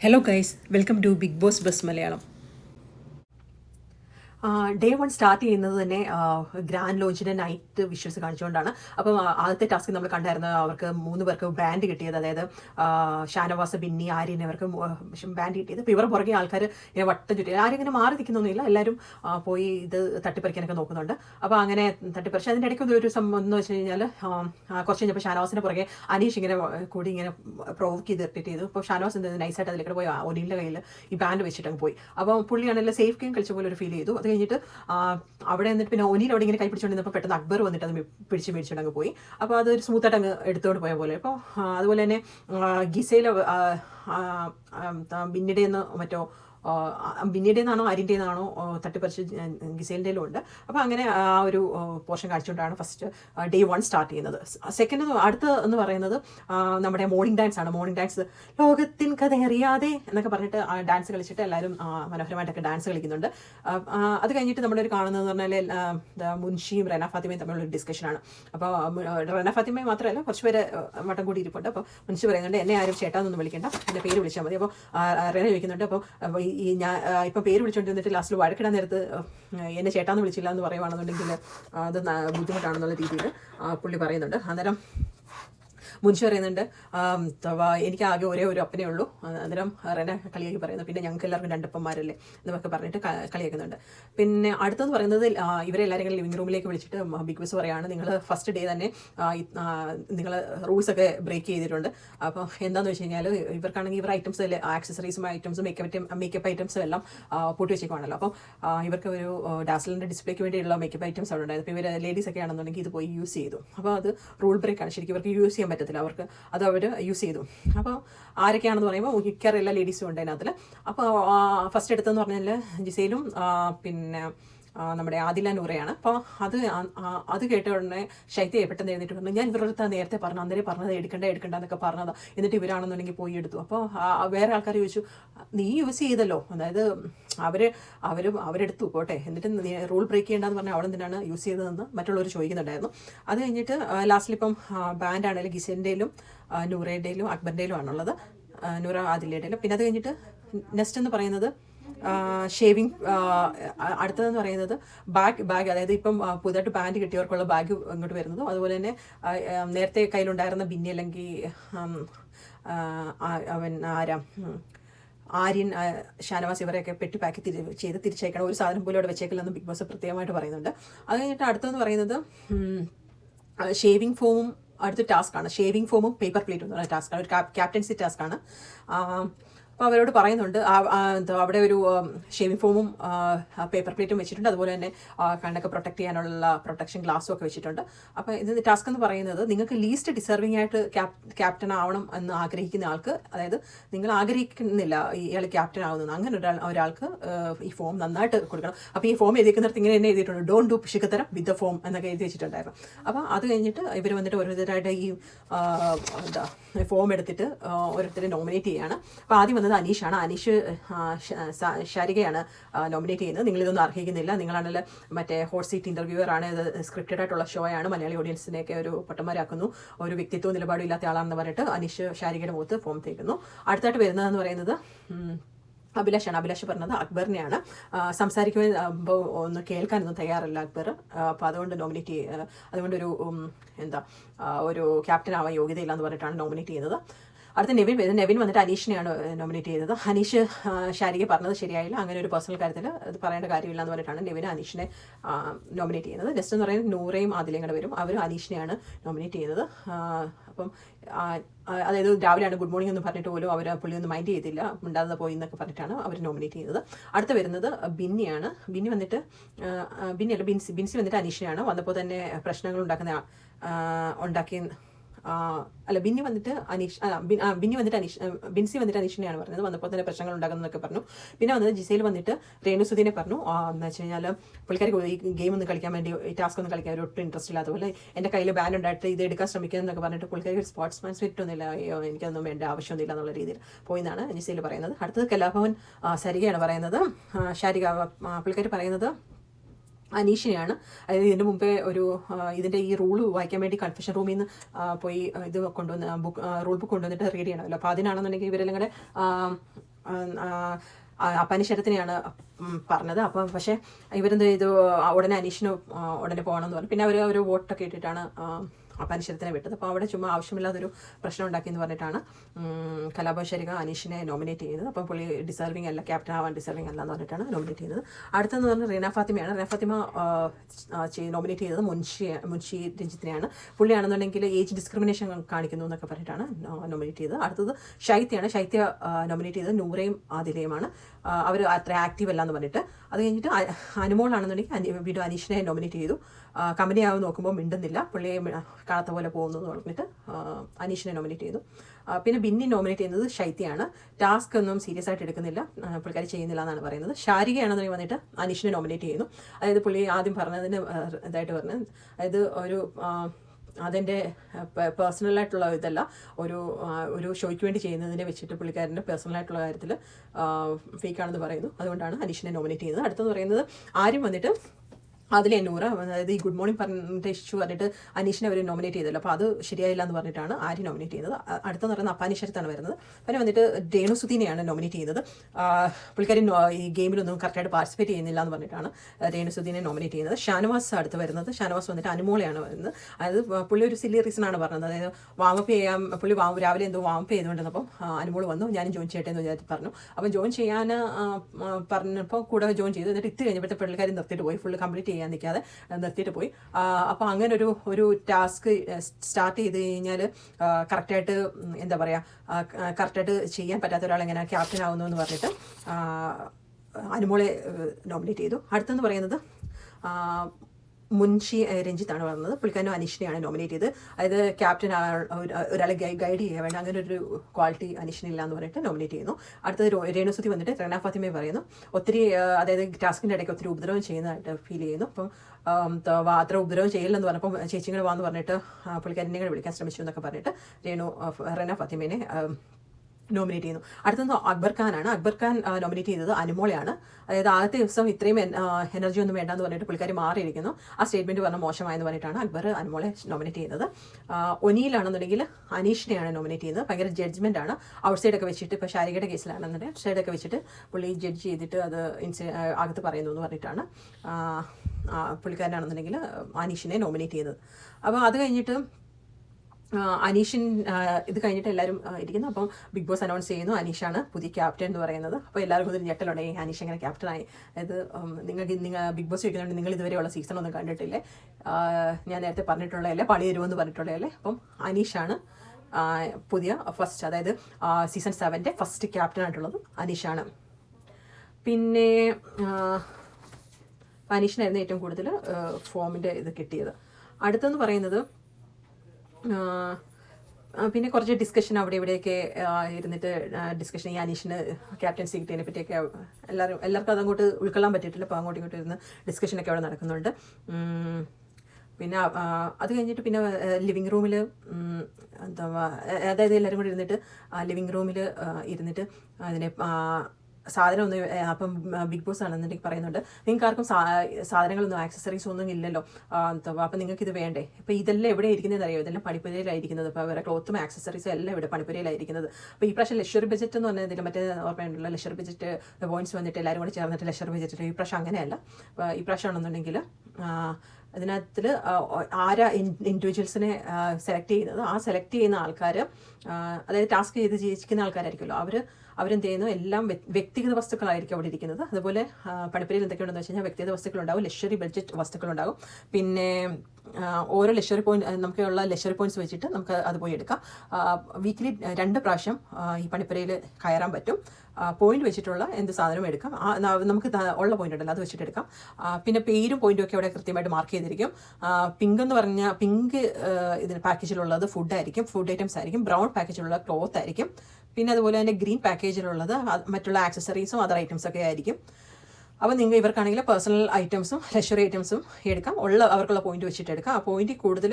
Hello guys welcome to Bigg Boss bus Malayalam day one start ചെയ്യുന്നത് തന്നെ grand ലോഞ്ചിന്റെ night visuals കാണിച്ചുകൊണ്ടാണ്. അപ്പം ആദ്യത്തെ ടാസ്ക് നമ്മൾ കണ്ടായിരുന്നു അവർക്ക് മൂന്ന് പേർക്ക് ബാൻഡ് കിട്ടിയത്. അതായത് ഷാനവാസ് ബിന്നി ആര്യൻ അവർക്ക് ബാൻഡ് കിട്ടിയത്. അപ്പോൾ ഇവർ പുറകെ ആൾക്കാർ ഇങ്ങനെ വട്ടം ചുറ്റി. ആരും ഇങ്ങനെ മാറി നിൽക്കുന്നൊന്നുമില്ല. എല്ലാവരും പോയി ഇത് തട്ടിപ്പറിക്കാനൊക്കെ നോക്കുന്നുണ്ട്. അപ്പോൾ അങ്ങനെ തട്ടിപ്പറിച്ച് അതിന്റെ ഇടയ്ക്ക് ഒരു സംഭവം എന്ന് വെച്ച് കഴിഞ്ഞാൽ കുറച്ച് കഴിഞ്ഞപ്പോൾ ഷാനവാസിന്റെ പുറകെ അനീഷ് ഇങ്ങനെ കൂടി ഇങ്ങനെ പ്രൊവോക്ക് ചെയ്ത് ഇറിറ്റേറ്റ് ചെയ്തു. അപ്പോൾ ഷാനവാസ് എന്ത് നൈസായിട്ട് അതിലേക്ക് പോയി. ഒനിലിന്റെ കയ്യിൽ ഈ ബാൻഡ് വെച്ചിട്ട് അങ്ങ് പോയി. അപ്പോൾ പുള്ളിയാണെങ്കിൽ സേഫ് ഗെയിം കളിച്ച പോലെ ഒരു ഫീൽ ചെയ്തു. അത് കഴിഞ്ഞിട്ട് അവിടെ നിന്നിട്ട് പിന്നെ ഒനിയിൽ അവിടെ ഇങ്ങനെ കൈ പിടിച്ചുകൊണ്ടിരുന്നപ്പോൾ പെട്ടെന്ന് അക്ബർ വന്നിട്ട് അത് പിടിച്ച് മേടിച്ചിട്ട് അങ്ങ് പോയി. അപ്പോൾ അതൊരു സ്മൂത്തായിട്ട് അങ്ങ് എടുത്തുകൊണ്ട് പോയ പോലെ. അപ്പോൾ അതുപോലെ തന്നെ ഗിസയിലെ ബിന്നിടെ എന്ന് മറ്റോ ബിന്നിയുടെ അരിന്റെതാണോ തട്ടിപ്പറിച്ച് ഗിസേലിന്റെയിലും ഉണ്ട് അപ്പോൾ അങ്ങനെ ആ ഒരു പോർഷൻ കാണിച്ചുകൊണ്ടാണ് ഫസ്റ്റ് ഡേ വൺ സ്റ്റാർട്ട് ചെയ്യുന്നത്. സെക്കൻഡ് അടുത്ത എന്ന് പറയുന്നത് നമ്മുടെ മോർണിംഗ് ഡാൻസ് ആണ്. മോർണിംഗ് ഡാൻസ് ലോകത്തിൻ കഥ അറിയാതെ എന്നൊക്കെ പറഞ്ഞിട്ട് ഡാൻസ് കളിച്ചിട്ട് എല്ലാവരും മനോഹരമായിട്ടൊക്കെ ഡാൻസ് കളിക്കുന്നുണ്ട്. അത് കഴിഞ്ഞിട്ട് നമ്മളൊരു കാണുന്നത് പറഞ്ഞാൽ ആ, ദാ മുൻഷിയും റെന ഫാത്തിമയും തമ്മിലുള്ള ഡിസ്കഷനാണ് അപ്പോൾ റെന ഫാത്തിമയെ മാത്രമല്ല കുറച്ച് പേര് വട്ടം കൂടി ഇരിപ്പുണ്ട് അപ്പോൾ മുൻഷി പറയുന്നുണ്ട് എന്നെ ആരും ചേട്ടാന്നൊന്നും വിളിക്കേണ്ട. എന്റെ പേര് വിളിച്ചാൽ മതി. അപ്പോൾ റെന ചോദിക്കുന്നുണ്ട്. അപ്പോൾ ഈ ഞാൻ ഇപ്പം പേര് വിളിച്ചുകൊണ്ടിരുന്നിട്ട് ലാസ്റ്റിൽ വഴക്കിടാൻ നേരത്ത് എന്നെ ചേട്ടാന്ന് വിളിച്ചില്ല എന്ന് പറയുവാണെന്നുണ്ടെങ്കിൽ അത് ബുദ്ധിമുട്ടാണെന്നുള്ള രീതിയിൽ പുള്ളി പറയുന്നുണ്ട്. അന്നേരം മുൻഷി പറയുന്നുണ്ട് എനിക്ക് ആകെ ഒരേ ഒരു അപ്പനേ ഉള്ളൂ. അന്നേരം റെന കളിയാക്കി പറയുന്നു. പിന്നെ ഞങ്ങൾക്ക് എല്ലാവർക്കും രണ്ടപ്പന്മാരല്ലേ എന്നൊക്കെ പറഞ്ഞിട്ട് കളിയാക്കുന്നുണ്ട്. പിന്നെ അടുത്തത് പറയുന്നത് ഇവരെല്ലാവരും ലിവിംഗ് റൂമിലേക്ക് വിളിച്ചിട്ട് ബിഗ് ബോസ് പറയാണ് നിങ്ങൾ ഫസ്റ്റ് ഡേ തന്നെ നിങ്ങൾ റൂൾസ് ഒക്കെ ബ്രേക്ക് ചെയ്തിട്ടുണ്ട്. അപ്പോൾ എന്താണെന്ന് വെച്ച് കഴിഞ്ഞാൽ ഇവർക്കാണെങ്കിൽ ഇവർ ഐറ്റംസ് ആക്സസറീസും ഐറ്റംസും മേക്കപ്പ് മേക്കപ്പ് ഐറ്റംസും എല്ലാം പൂട്ടി വെച്ചേക്കുവാണല്ലോ. അപ്പം ഇവർക്ക് ഒരു ഡാസിലിന്റെ ഡിസ്പ്ലേക്ക് വേണ്ടിയുള്ള മേക്കപ്പ് ഐറ്റംസ് അവിടെ ഉണ്ടായിരുന്നു. ഇവർ ലേഡീസ് ഒക്കെ ആണെന്നുണ്ടെങ്കിൽ ഇത് പോയി യൂസ് ചെയ്തു. അപ്പോൾ അത് റൂൾ ബ്രേക്ക് ആണ്. ശരിക്കും ഇവർക്ക് യൂസ് ചെയ്യാൻ പറ്റത്തില്ല അവർക്ക് അത് അവർ യൂസ് ചെയ്തു. അപ്പോൾ ആരൊക്കെയാണെന്ന് പറയുമ്പോൾ മിക്കവാറും ലേഡീസും ഉണ്ട് അതിനകത്തിൽ അപ്പോൾ ഫസ്റ്റ് എടുത്തതെന്ന് പറഞ്ഞാൽ ജിസയിലും പിന്നെ നമ്മുടെ ആദില നൂറയാണ്. അപ്പോൾ അത് അത് കേട്ട ഉടനെ ശൈത്യയെ പെട്ടെന്ന് എഴുന്നേറ്റ് പറഞ്ഞു ഞാൻ ഇവരുടെ അടുത്ത് നേരത്തെ പറഞ്ഞു അന്നേരം പറഞ്ഞത് എടുക്കണ്ട എടുക്കണ്ട എന്നൊക്കെ പറഞ്ഞതാ. എന്നിട്ട് ഇവരാണെന്നുണ്ടെങ്കിൽ പോയി എടുത്തു. അപ്പോൾ വേറെ ആൾക്കാർ ചോദിച്ചു നീ യൂസ് ചെയ്തല്ലോ? അതായത് അവർ അവർ അവരെടുത്തു പോട്ടെ. എന്നിട്ട് റൂൾ ബ്രേക്ക് ചെയ്യേണ്ടെന്ന് പറഞ്ഞാൽ അവിടെ എന്തിനാണ് യൂസ് ചെയ്തതെന്ന് മറ്റുള്ളവർ ചോദിക്കുന്നുണ്ടായിരുന്നു. അത് കഴിഞ്ഞിട്ട് ലാസ്റ്റിൽ ഇപ്പം ബാൻഡ് ആണെങ്കിലും ഗിസന്റെയിലും നൂറയുടെയിലും അക്ബറിന്റെയിലും ആണുള്ളത് നൂറ ആദിലയുടെയിലും പിന്നെ അത് കഴിഞ്ഞിട്ട് നെക്സ്റ്റ് എന്ന് പറയുന്നത് ഷേവിങ് അടുത്തതെന്ന് പറയുന്നത് ബാഗ് ബാഗ് അതായത് ഇപ്പം പുതുതായിട്ട് പാന്റ് കിട്ടിയവർക്കുള്ള ബാഗ് ഇങ്ങോട്ട് വരുന്നതും. അതുപോലെ തന്നെ നേരത്തെ കയ്യിലുണ്ടായിരുന്ന ബിന്നി അല്ലെങ്കിൽ അവൻ ആരാ ആര്യൻ ഷാനവാസ് ഇവരെയൊക്കെ പെട്ടി പാക്ക് തിരി ചെയ്ത് തിരിച്ചയക്കണം. ഒരു സാധനം പോലും അവിടെ വെച്ചേക്കില്ലെന്ന് ബിഗ് ബോസ് പ്രത്യേകമായിട്ട് പറയുന്നുണ്ട്. അത് കഴിഞ്ഞിട്ട് അടുത്തതെന്ന് പറയുന്നത് ഷേവിങ് ഫോമും അടുത്ത ടാസ്ക്കാണ് ഷേവിങ് ഫോമും പേപ്പർ പ്ലേറ്റും എന്ന് പറയുന്ന ടാസ്ക്കാണ് ഒരു ക്യാപ്റ്റൻസി ടാസ്ക്കാണ് അപ്പോൾ അവരോട് പറയുന്നുണ്ട് അവിടെ ഒരു ഷേവിംഗ് ഫോമും പേപ്പർ പ്ലേറ്റും വെച്ചിട്ടുണ്ട്. അതുപോലെ തന്നെ കണ്ണൊക്കെ പ്രൊട്ടക്ട് ചെയ്യാനുള്ള പ്രൊട്ടക്ഷൻ ഗ്ലാസ്സും ഒക്കെ വെച്ചിട്ടുണ്ട്. അപ്പോൾ ഇതിന്റെ ടാസ്ക് എന്ന് പറയുന്നത് നിങ്ങൾക്ക് ലീസ്റ്റ് ഡിസർവിംഗ് ആയിട്ട് ക്യാപ്റ്റൻ ആവണം എന്ന് ആഗ്രഹിക്കുന്ന ആൾക്ക് അതായത് നിങ്ങൾ ആഗ്രഹിക്കുന്നില്ല ഇയാൾ ക്യാപ്റ്റൻ ആവുന്നത്. അങ്ങനെ ഒരാൾ ഒരാൾക്ക് ഈ ഫോം നന്നായിട്ട് കൊടുക്കണം. അപ്പോൾ ഈ ഫോം എഴുതിക്കുന്നിടത്ത് ഇങ്ങനെ തന്നെ എഴുതിയിട്ടുണ്ട്. ഡോൺ ഡു പിശുക്കത്തരം വിത്ത് ദ ഫോം എന്നൊക്കെ എഴുതി വെച്ചിട്ടുണ്ടായിരുന്നു. അപ്പോൾ അത് കഴിഞ്ഞിട്ട് ഇവർ വന്നിട്ട് ഓരോരുത്തരായിട്ട് ഈ എന്താ ഫോം എടുത്തിട്ട് ഓരോരുത്തരെ നോമിനേറ്റ് ചെയ്യാണ്. അപ്പോൾ ആദ്യം വന്നത് അനീഷാണ്. അനീഷ് ശാരികയാണ് നോമിനേറ്റ് ചെയ്യുന്നത്. നിങ്ങളിതൊന്നും അർഹിക്കുന്നില്ല. നിങ്ങളാണെങ്കിൽ മറ്റേ ഹോട്ട് സീറ്റ് ഇന്റർവ്യൂവർ ആണ്. ഇത് സ്ക്രിപ്റ്റഡ് ആയിട്ടുള്ള ഷോ ആണ്. മലയാളി ഓഡിയൻസിനെയൊക്കെ ഒരു പൊട്ടന്മാരാക്കുന്നു. ഒരു വ്യക്തിത്വ നിലപാടും ഇല്ലാത്ത ആളാണെന്ന് പറഞ്ഞിട്ട് അനീഷ് ശാരികയുടെ മുഖത്ത് ഫോം തേക്കുന്നു. അടുത്തായിട്ട് വരുന്നതെന്ന് പറയുന്നത് അഭിലാഷാണ്. അഭിലാഷ് പറഞ്ഞത് അക്ബറിനെയാണ്. സംസാരിക്കുമ്പോൾ ഒന്ന് കേൾക്കാനൊന്നും തയ്യാറല്ല അക്ബർ. അപ്പോൾ അതുകൊണ്ട് നോമിനേറ്റ് അതുകൊണ്ട് അതുകൊണ്ടൊരു എന്താ ഒരു ക്യാപ്റ്റൻ ആവാൻ യോഗ്യതയില്ല എന്ന് പറഞ്ഞിട്ടാണ് നോമിനേറ്റ് ചെയ്യുന്നത്. അടുത്ത നെവിൻ നെവിൻ വന്നിട്ട് അനീഷിനെയാണ് നോമിനേറ്റ് ചെയ്തത്. അനീഷ് ഷാരിക്ക് പറഞ്ഞത് ശരിയായില്ല. അങ്ങനെ ഒരു പേഴ്സണൽ കാര്യത്തിൽ അത് പറയേണ്ട കാര്യമില്ല എന്ന് പറഞ്ഞിട്ടാണ് നെവിൻ അനീഷിനെ നോമിനേറ്റ് ചെയ്യുന്നത്. ജസ്റ്റ് എന്ന് പറയുന്നത് നൂറയും ആദിലയും കൂടെ വരും. അവരും അനീഷിനെയാണ് നോമിനേറ്റ് ചെയ്തത് അപ്പം അതായത് രാവിലെയാണ് ഗുഡ് മോർണിംഗ് എന്ന് പറഞ്ഞിട്ട് പോലും അവർ പുള്ളി ഒന്നും മൈൻഡ് ചെയ്തില്ല. ഉണ്ടാകുന്ന പോയി എന്നൊക്കെ പറഞ്ഞിട്ടാണ് അവർ നോമിനേറ്റ് ചെയ്തത് അടുത്ത വരുന്നത് ബിന്നിയാണ്. ബിന്നി വന്നിട്ട് ബിന്നിയല്ല ബിൻസി ബിൻസി വന്നിട്ട് അനീഷിനെയാണ്. വന്നപ്പോൾ തന്നെ പ്രശ്നങ്ങൾ ഉണ്ടാക്കുന്ന ഉണ്ടാക്കി അല്ല ബിന്നി വന്നിട്ട് അനീഷ് ബിന്നി വന്നിട്ട് അനീഷ് ബിൻസി വന്നിട്ട് അനീഷിനെയാണ് പറഞ്ഞത്. വന്നപ്പോൾ തന്നെ പ്രശ്നങ്ങൾ ഉണ്ടാകുന്നതൊക്കെ പറഞ്ഞു. പിന്നെ വന്നത് ജിസയിൽ വന്നിട്ട് രേണുസുദീനെ പറഞ്ഞു. എന്ന് വെച്ച് കഴിഞ്ഞാൽ പുള്ളിക്കാർക്ക് ഈ ഗെയിം ഒന്നും കളിക്കാൻ വേണ്ടി ടാസ്ക് ഒന്നും കളിക്കാൻ ഒരു ഒട്ടും ഇൻട്രസ്റ്റ് ഇല്ലാത്ത പോലെ എന്റെ കയ്യിൽ ബാൻ ഉണ്ടായിട്ട് ഇത് എടുക്കാൻ ശ്രമിക്കുക എന്നൊക്കെ പറഞ്ഞിട്ട് പുള്ളിക്കാർക്ക് സ്പോർട്സ് മാൻ സ്പിരിറ്റ് ഒന്നുമില്ല എനിക്കൊന്നും വേണ്ട ആവശ്യമൊന്നുമില്ല എന്നുള്ള രീതിയിൽ പോയി എന്നാണ് ജിസയിൽ പറയുന്നത്. അടുത്തത് കലാഭവൻ സരികയാണ് പറയുന്നത്. ശാരിക പുള്ളിക്കാർ പറയുന്നത് അനീഷിനെയാണ്. അതായത് ഇതിന് മുമ്പേ ഒരു ഇതിന്റെ ഈ റൂൾ വായിക്കാൻ വേണ്ടി കൺഫ്യൂഷൻ റൂമിൽ നിന്ന് പോയി ഇത് കൊണ്ടുവന്ന് ബുക്ക് റൂൾ ബുക്ക് കൊണ്ടുവന്നിട്ട് റീഡ് ചെയ്യണമല്ലോ. അപ്പോൾ അതിനാണെന്നുണ്ടെങ്കിൽ ഇവരെല്ലാം കൂടെ അപ്പനിശ്വരത്തിനെയാണ് പറഞ്ഞത്. അപ്പം പക്ഷേ ഇവരെന്ത് ചെയ്തു? ഉടനെ അനീഷിന് ഉടനെ പോകണമെന്ന് പറഞ്ഞു. പിന്നെ അവർ ഒരു വോട്ടൊക്കെ ഇട്ടിട്ടാണ് അപ്പനിശരത്തിനെ വിട്ടത്. അപ്പോൾ അവിടെ ചുമ്മാ ആവശ്യമില്ലാതൊരു പ്രശ്നം ഉണ്ടാക്കി എന്ന് പറഞ്ഞിട്ടാണ് കലാപശരിക അനീഷിനെ നോമിനേറ്റ് ചെയ്യുന്നത് അപ്പോൾ പുള്ളി ഡിസർവിംഗ് അല്ല ക്യാപ്റ്റൻ ആവാൻ ഡിസർവിംഗ് അല്ല എന്ന് പറഞ്ഞിട്ടാണ് നോമിനേറ്റ് ചെയ്യുന്നത് അടുത്തെന്ന് പറഞ്ഞാൽ റീന ഫാത്തിമയാണ്. റീന ഫാത്തിമ നോമിനേറ്റ് ചെയ്തത് മുൻഷി മുൻഷി രഞ്ജിത്തിനെയാണ്. പുള്ളിയാണെന്നുണ്ടെങ്കിൽ ഏജ് ഡിസ്ക്രിമിനേഷൻ കാണിക്കുന്നു എന്നൊക്കെ പറഞ്ഞിട്ടാണ് നോമിനേറ്റ് ചെയ്തത്. അടുത്തത് ശൈത്യയാണ്. ശൈത്യ നോമിനേറ്റ് ചെയ്തത് നൂറയും ആദിലയുമാണ്. അവർ അത്ര ആക്റ്റീവ് അല്ല എന്ന് പറഞ്ഞിട്ട്. അത് കഴിഞ്ഞിട്ട് അനുമോളാണെന്നുണ്ടെങ്കിൽ അനി വീണ്ടും അനീഷിനെ നോമിനേറ്റ് ചെയ്തു. കമ്പനി ആവും നോക്കുമ്പോൾ മിണ്ടുന്നില്ല. പുള്ളിയെ കാണാത്ത പോലെ പോകുന്നു എന്ന് പറഞ്ഞിട്ട് അനീഷിനെ നോമിനേറ്റ് ചെയ്തു. പിന്നെ ബിന്നി നോമിനേറ്റ് ചെയ്യുന്നത് ശൈത്യയാണ്. ടാസ്ക് ഒന്നും സീരിയസ് ആയിട്ട് എടുക്കുന്നില്ല. പുള്ളിക്കാർ ചെയ്യുന്നില്ല എന്നാണ് പറയുന്നത്. ശാരികയാണെന്നുണ്ടെങ്കിൽ വന്നിട്ട് അനീഷിനെ നോമിനേറ്റ് ചെയ്യുന്നു. അതായത് പുള്ളി ആദ്യം പറഞ്ഞതിന് ഇതായിട്ട് പറഞ്ഞത് അതായത് ഒരു അതെന്റെ പേഴ്സണലായിട്ടുള്ള ഇതല്ല. ഒരു ഒരു ഷോയ്ക്ക് വേണ്ടി ചെയ്യുന്നതിനെ വെച്ചിട്ട് പുള്ളിക്കാരന്റെ പേഴ്സണലായിട്ടുള്ള കാര്യത്തിൽ ഫേക്കാണെന്ന് പറയുന്നു. അതുകൊണ്ടാണ് അനീഷിനെ നോമിനേറ്റ് ചെയ്യുന്നത്. അടുത്തെന്ന് പറയുന്നത് ആരും വന്നിട്ട് അതിലെ നൂറ അതായത് ഈ ഗുഡ് മോർണിംഗ് പറഞ്ഞിട്ട് ഇഷ്യൂ പറഞ്ഞിട്ട് അനീഷിനെ അവർ നോമിനേറ്റ് ചെയ്തല്ലോ. അപ്പോൾ അത് ശരിയായില്ല എന്ന് പറഞ്ഞിട്ടാണ് ആര് നോമിനേറ്റ് ചെയ്യുന്നത്. അടുത്തെന്ന് പറയുന്നത് അപ്പാനിശ്വരത്താണ് വരുന്നത്. പിന്നെ വന്നിട്ട് രേണുസുദ്ദീനെയാണ് നോമിനേറ്റ് ചെയ്യുന്നത്. പുള്ളിക്കാരി ഈ ഗെയിമിലൊന്നും കറക്റ്റായിട്ട് പാർട്ടിസിപ്പേറ്റ് ചെയ്യുന്നില്ല എന്ന് പറഞ്ഞിട്ടാണ് രേണുസുദ്ദീനെ നോമിനേറ്റ് ചെയ്യുന്നത്. ഷാനവാസ് അടുത്ത് വരുന്നത്. ഷാനവാസ് വന്നിട്ട് അനുമോളയാണ് വരുന്നത്. അതായത് പുള്ളി ഒരു സില്ലി റീസൺ ആണ് പറഞ്ഞത്. അതായത് വാമപ്പ് ചെയ്യാൻ പുള്ളി വാം രാവിലെ എന്തോ വാമപ്പ് ചെയ്തുകൊണ്ടിരുന്നപ്പം അനുമോൾ വന്നു. ഞാനും ജോയിൻ ചെയ്യട്ടെ എന്ന് വിചാരിച്ച് പറഞ്ഞു. അപ്പം ജോയിൻ ചെയ്യാൻ പറഞ്ഞപ്പോൾ കൂടെ ജോയിൻ ചെയ്തു. എന്നിട്ട് ഇത്തിരി കഴിഞ്ഞപ്പോഴത്തെ പുള്ളിക്കാരി നിർത്തിയിട്ട് പോയി. ഫുൾ കംപ്ലീറ്റ് ചെയ്യാൻ നിൽക്കാതെ നിർത്തിയിട്ട് പോയി. അപ്പോൾ അങ്ങനെ ഒരു ഒരു ടാസ്ക് സ്റ്റാർട്ട് ചെയ്ത് കഴിഞ്ഞാൽ കറക്റ്റായിട്ട് എന്താ പറയുക കറക്റ്റായിട്ട് ചെയ്യാൻ പറ്റാത്ത ഒരാൾ എങ്ങനെ ക്യാപ്റ്റൻ ആവുന്നു എന്ന് പറഞ്ഞിട്ട് അനുമോളെ നോമിനേറ്റ് ചെയ്തു. അടുത്തെന്ന് പറയുന്നത് മുൻഷി രഞ്ജിത്താണ് പറഞ്ഞത് പുള്ളിക്കാരനും അനീഷിനെയാണ് നോമിനേറ്റ് ചെയ്ത് അതായത് ക്യാപ്റ്റൻ ഒരാളെ ഗൈഡ് ചെയ്യാൻ വേണ്ട. അങ്ങനെ ഒരു ക്വാളിറ്റി അനീഷിനില്ല എന്ന് പറഞ്ഞിട്ട് നോമിനേറ്റ് ചെയ്യുന്നു. അടുത്തത് രേണുസുതി വന്നിട്ട് റെന ഫാത്തിമയെ പറയുന്നു. ഒത്തിരി അതായത് ടാസ്കിന്റെ ഇടയ്ക്ക് ഒത്തിരി ഉപദ്രവം ചെയ്യുന്നതായിട്ട് ഫീൽ ചെയ്യുന്നു. അപ്പം അത്ര ഉപദ്രവം ചെയ്യില്ലെന്ന് പറഞ്ഞപ്പം ചേച്ചിങ്ങൾ വാന്ന് പറഞ്ഞിട്ട് പുള്ളിക്കാരനെ വിളിക്കാൻ ശ്രമിച്ചു എന്നൊക്കെ പറഞ്ഞിട്ട് രേണു റെന ഫാത്തിമേനെ നോമിനേറ്റ് ചെയ്യുന്നു. അടുത്തത് അക്ബർ ഖാനാണ് അക്ബർ ഖാൻ നോമിനേറ്റ് ചെയ്തത് അനുമോളയാണ്. അതായത് ആദ്യത്തെ ദിവസം ഇത്രയും എനർജി ഒന്നും വേണ്ടെന്ന് പറഞ്ഞിട്ട് പുള്ളിക്കാരി മാറിയിരിക്കുന്നു. ആ സ്റ്റേറ്റ്മെന്റ് പറഞ്ഞ മോശമായെന്ന് പറഞ്ഞിട്ടാണ് അക്ബർ അനുമോളെ നോമിനേറ്റ് ചെയ്യുന്നത്. ഒനിയിലാണെന്നുണ്ടെങ്കിൽ അനീഷിനെയാണ് നോമിനേറ്റ് ചെയ്യുന്നത്. ഭയങ്കര ജഡ്ജ്മെന്റ് ആണ്. ഔട്ട് സൈഡ് ഒക്കെ വെച്ചിട്ട് ഇപ്പോൾ ശാരികയുടെ കേസിലാണെന്നുണ്ടെങ്കിൽ ഔട്ട് സൈഡ് ഒക്കെ വെച്ചിട്ട് പുള്ളി ജഡ്ജ് ചെയ്തിട്ട് അത് ഇൻസി അകത്ത് പറയുന്നു എന്ന് പറഞ്ഞിട്ടാണ് പുള്ളിക്കാരനാണെന്നുണ്ടെങ്കിൽ അനീഷിനെ നോമിനേറ്റ് ചെയ്തത് അപ്പോൾ അത് കഴിഞ്ഞിട്ട് അനീഷിൻ ഇത് കഴിഞ്ഞിട്ട് എല്ലാവരും ഇരിക്കുന്നു. അപ്പം ബിഗ് ബോസ് അനൗൺസ് ചെയ്യുന്നു. അനീഷാണ് പുതിയ ക്യാപ്റ്റൻ എന്ന് പറയുന്നത്. അപ്പോൾ എല്ലാവർക്കും ഒരു ഞെട്ടലുണ്ടായി അനീഷ് എങ്ങനെ ക്യാപ്റ്റനായി അതായത് നിങ്ങൾക്ക് നിങ്ങൾ ബിഗ് ബോസ് ചോദിക്കുന്നുണ്ട്. നിങ്ങൾ ഇതുവരെയുള്ള സീസൺ ഒന്നും കണ്ടിട്ടില്ലേ? ഞാൻ നേരത്തെ പറഞ്ഞിട്ടുള്ളതല്ലേ പണി തരുമെന്ന് പറഞ്ഞിട്ടുള്ളതല്ലേ അപ്പം അനീഷാണ് പുതിയ ഫസ്റ്റ് അതായത് സീസൺ സെവന്റെ ഫസ്റ്റ് ക്യാപ്റ്റൻ ആയിട്ടുള്ളത് അനീഷാണ്. പിന്നെ അനീഷിനായിരുന്നു ഏറ്റവും കൂടുതൽ ഫോമിന്റെ ഇത് കിട്ടിയത്. അടുത്തെന്ന് പറയുന്നത് പിന്നെ കുറച്ച് ഡിസ്കഷൻ അവിടെ ഇവിടെയൊക്കെ ഇരുന്നിട്ട് ഡിസ്കഷൻ ഈ അനീഷിന് ക്യാപ്റ്റൻസി കിട്ടിയതിനെ പറ്റിയൊക്കെ എല്ലാവരും എല്ലാവർക്കും അതങ്ങോട്ട് ഉൾക്കൊള്ളാൻ പറ്റിയിട്ടില്ല. അപ്പോൾ അങ്ങോട്ടും ഇങ്ങോട്ടും ഇരുന്ന് ഡിസ്കഷനൊക്കെ അവിടെ നടക്കുന്നുണ്ട്. പിന്നെ അത് കഴിഞ്ഞിട്ട് പിന്നെ ലിവിങ് റൂമിൽ എന്താ അതായത് എല്ലാവരും കൂടി ഇരുന്നിട്ട് ലിവിങ് റൂമിൽ ഇരുന്നിട്ട് അതിനെ ആ, സാധനമൊന്നും അപ്പം ബിഗ് ബോസ് ആണെന്നുണ്ടെങ്കിൽ പറയുന്നുണ്ട്. നിങ്ങൾക്ക് ആർക്കും സാധനങ്ങളൊന്നും ആക്സസറീസ് ഒന്നും ഇല്ലല്ലോ. അപ്പം നിങ്ങൾക്ക് ഇത് വേണ്ടേ? ഇപ്പം ഇതെല്ലാം എവിടെ ഇരിക്കുന്നത് അറിയോ ഇതെല്ലാം പണിപ്പുരയിലായിരിക്കുന്നത്. ഇപ്പോൾ അവരുടെ ക്ലോത്തും ആക്സസറീസും എല്ലാം ഇവിടെ പണിപ്പുരയിലായിരിക്കുന്നത്. അപ്പോൾ ഈ പ്രാവശ്യം ലക്ഷറി ബജറ്റ് എന്ന് പറഞ്ഞതിൽ മറ്റേ ഓർമ്മയുണ്ടല്ലോ? ലക്ഷർ ബജറ്റ് പോയിന്റ്സ് വന്നിട്ട് എല്ലാവരും കൂടി ചേർന്നിട്ട് ലക്ഷർ ബജറ്റ് ഈ പ്രാവശ്യം അങ്ങനെയല്ല. ഈ പ്രാവശ്യം ആണെന്നുണ്ടെങ്കിൽ അതിനകത്തിൽ ആരാ ഇൻഡിവിജ്വൽസിനെ സെലക്ട് ചെയ്യുന്നത്? ആ സെലക്ട് ചെയ്യുന്ന ആൾക്കാർ അതായത് ടാസ്ക് ചെയ്ത് ജയിച്ചിരിക്കുന്ന ആൾക്കാരായിരിക്കുമല്ലോ. അവർ അവരെന്ത് ചെയ്യുന്നു എല്ലാം വ്യക്തിഗത വസ്തുക്കളായിരിക്കും അവിടെ ഇരിക്കുന്നത്. അതുപോലെ പണിപ്പുരയിൽ എന്തൊക്കെയുണ്ടെന്ന് വെച്ച് കഴിഞ്ഞാൽ വ്യക്തിഗത വസ്തുക്കളുണ്ടാവും ലക്ഷറി ബഡ്ജറ്റ് വസ്തുക്കളുണ്ടാവും. പിന്നെ ഓരോ ലക്ഷറി പോയിന്റ് നമുക്കുള്ള ലക്ഷറി പോയിന്റ്സ് വെച്ചിട്ട് നമുക്ക് അത് പോയി എടുക്കാം. വീക്കിലി രണ്ട് പ്രാവശ്യം ഈ പണിപ്പുരയിൽ കയറാൻ പറ്റും. പോയിന്റ് വെച്ചിട്ടുള്ള എന്ത് സാധനവും എടുക്കാം. നമുക്ക് ഉള്ള പോയിന്റ് ഉണ്ടല്ലോ അത് വെച്ചിട്ട് എടുക്കാം. പിന്നെ പേരും പോയിന്റും ഒക്കെ അവിടെ കൃത്യമായിട്ട് മാർക്ക് ചെയ്തിരിക്കും. പിങ്ക് എന്ന് പറഞ്ഞാൽ പിങ്ക് ഇതിന് പാക്കേജിലുള്ളത് ഫുഡായിരിക്കും ഫുഡ് ഐറ്റംസ് ആയിരിക്കും. ബ്രൗൺ പാക്കേജിലുള്ള ക്ലോത്ത് ആയിരിക്കും. പിന്നെ അതുപോലെ തന്നെ ഗ്രീൻ പാക്കേജിലുള്ളത് മറ്റുള്ള ആക്സസറീസും അതർ ഐറ്റംസ് ഒക്കെ ആയിരിക്കും. അപ്പോൾ നിങ്ങൾ ഇവർക്കാണെങ്കിൽ പേഴ്സണൽ ഐറ്റംസും ലക്ഷറി ഐറ്റംസും എടുക്കാം. ഉള്ള അവർക്കുള്ള പോയിന്റ് വെച്ചിട്ട് എടുക്കാം ആ പോയിന്റ് കൂടുതൽ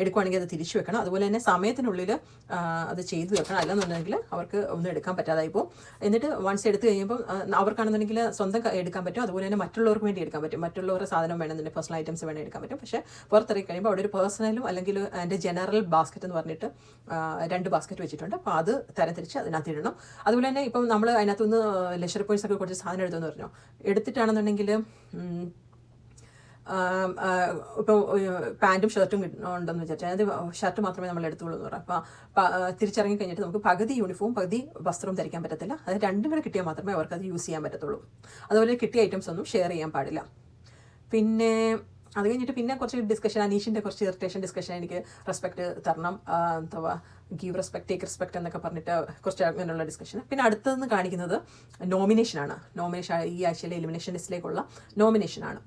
എടുക്കുവാണെങ്കിൽ അത് തിരിച്ചു വെക്കണം. അതുപോലെ തന്നെ സമയത്തിനുള്ളിൽ അത് ചെയ്തു വെക്കണം. അല്ലെന്നുണ്ടെങ്കിൽ അവർക്ക് ഒന്നും എടുക്കാൻ പറ്റാതായി പോകും. എന്നിട്ട് വൺസ് എടുത്തു കഴിയുമ്പോൾ അവർക്കാണെന്നുണ്ടെങ്കിൽ സ്വന്തം എടുക്കാൻ പറ്റും. അതുപോലെ തന്നെ മറ്റുള്ളവർക്ക് വേണ്ടി എടുക്കാൻ പറ്റും. മറ്റുള്ളവരുടെ സാധനം വേണമെന്നുണ്ടെങ്കിൽ പേഴ്സണൽ ഐറ്റംസ് വേണമെങ്കിൽ എടുക്കാൻ പറ്റും. പക്ഷേ പുറത്തിറങ്ങി കഴിയുമ്പോൾ അവിടെ ഒരു പേഴ്സണലും അല്ലെങ്കിൽ എന്റെ ജനറൽ ബാസ്ക്കറ്റ് എന്ന് പറഞ്ഞിട്ട് രണ്ട് ബാസ്ക്കറ്റ് വെച്ചിട്ടുണ്ട്. അപ്പോൾ അത് തരംതിരിച്ച് അതിനകത്ത് ഇടണം. അതുപോലെ തന്നെ ഇപ്പം നമ്മൾ അതിനകത്തുനിന്ന് ലെഷർ പോയിൻസ് ഒക്കെ കുറച്ച് സാധനം എടുത്തെന്ന് പറഞ്ഞു. എടുത്തിട്ടാണെന്നുണ്ടെങ്കിൽ ഇപ്പോൾ പാന്റും ഷർട്ടും ഉണ്ടെന്ന് വിചാരിച്ചാൽ അത് ഷർട്ട് മാത്രമേ നമ്മൾ എടുത്തുള്ളൂ എന്ന് പറയാം അപ്പോൾ തിരിച്ചിറങ്ങി കഴിഞ്ഞിട്ട് നമുക്ക് പകുതി യൂണിഫോം പകുതി വസ്ത്രവും ധരിക്കാൻ പറ്റത്തില്ല. അത് രണ്ടും കൂടെ കിട്ടിയാൽ മാത്രമേ അവർക്ക് അത് യൂസ് ചെയ്യാൻ പറ്റത്തുള്ളൂ. അതുപോലെ കിട്ടിയ ഐറ്റംസ് ഒന്നും ഷെയർ ചെയ്യാൻ പാടില്ല. പിന്നെ അത് കഴിഞ്ഞിട്ട് പിന്നെ കുറച്ച് ഡിസ്കഷൻ അനീഷിന്റെ കുറച്ച് ഇറിറ്റേഷൻ ഡിസ്കഷൻ എനിക്ക് റെസ്പെക്ട് തരണം. ആ, എന്തുവാ ഗീവ് റെസ്പെക്ട് ടേക്ക് റെസ്പെക്ട് എന്നൊക്കെ പറഞ്ഞിട്ട് കുറച്ച് അങ്ങനെയുള്ള ഡിസ്കഷൻ പിന്നെ അടുത്തതെന്ന് കാണിക്കുന്നത് നോമിനേഷനാണ് നോമിനേഷൻ ഈ ആഴ്ചയിലെ എലിമിനേഷൻ ലിസ്റ്റിലേക്കുള്ള നോമിനേഷനാണ്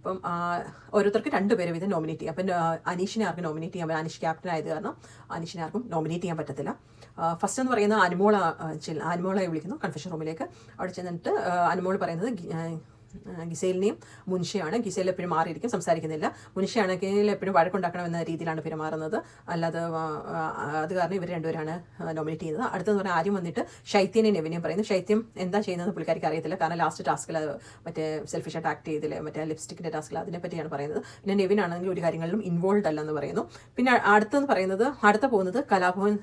അപ്പം ഓരോരുത്തർക്ക് രണ്ട് പേരെ നോമിനേറ്റ് ചെയ്യാം. അപ്പം അനീഷിനെ ആർക്കും നോമിനേറ്റ് ചെയ്യാൻ അനീഷ് ക്യാപ്റ്റൻ ആയത് കാരണം അനീഷിനെ ആർക്കും നോമിനേറ്റ് ചെയ്യാൻ പറ്റത്തില്ല. ഫസ്റ്റ് എന്ന് പറയുന്നത് അനുമോള അനുമോളെ വിളിക്കുന്നു കൺഫെഷൻ റൂമിലേക്ക് അവിടെ ചെന്നിട്ട് അനുമോൾ പറയുന്നത് ഗിസേലിനെയും മുൻഷയാണ്. ഗിസേൽ എപ്പോഴും മാറിയിരിക്കും സംസാരിക്കുന്നില്ല. മുൻഷയാണെങ്കിൽ എപ്പോഴും വഴക്കുണ്ടാക്കണം എന്ന രീതിയിലാണ് പെരുമാറുന്നത്. അല്ലാതെ അത് കാരണം ഇവർ രണ്ടുപേരാണ് നോമിനേറ്റ് ചെയ്യുന്നത്. അടുത്തെന്ന് പറഞ്ഞാൽ ആദ്യം വന്നിട്ട് ശൈത്യനെയും നെവിനെയും പറയുന്നു. ശൈത്യം എന്താ ചെയ്യുന്നത് പുള്ളിക്കാർക്ക് അറിയത്തില്ല. കാരണം ലാസ്റ്റ് ടാസ്കിൽ മറ്റേ സെൽഫിഷായിട്ട് ആക്ട് ചെയ്തില്ല? മറ്റേ ലിപ്സ്റ്റിക്കിന്റെ ടാസ്കിൽ അതിനെ പറ്റിയാണ് പറയുന്നത്. പിന്നെ നെവിൻ ആണെങ്കിൽ ഒരു കാര്യങ്ങളിലും ഇൻവോൾവ് അല്ലെന്ന് പറയുന്നു. പിന്നെ അടുത്തെന്ന് പറയുന്നത് അടുത്ത പോകുന്നത് കലാഭവൻ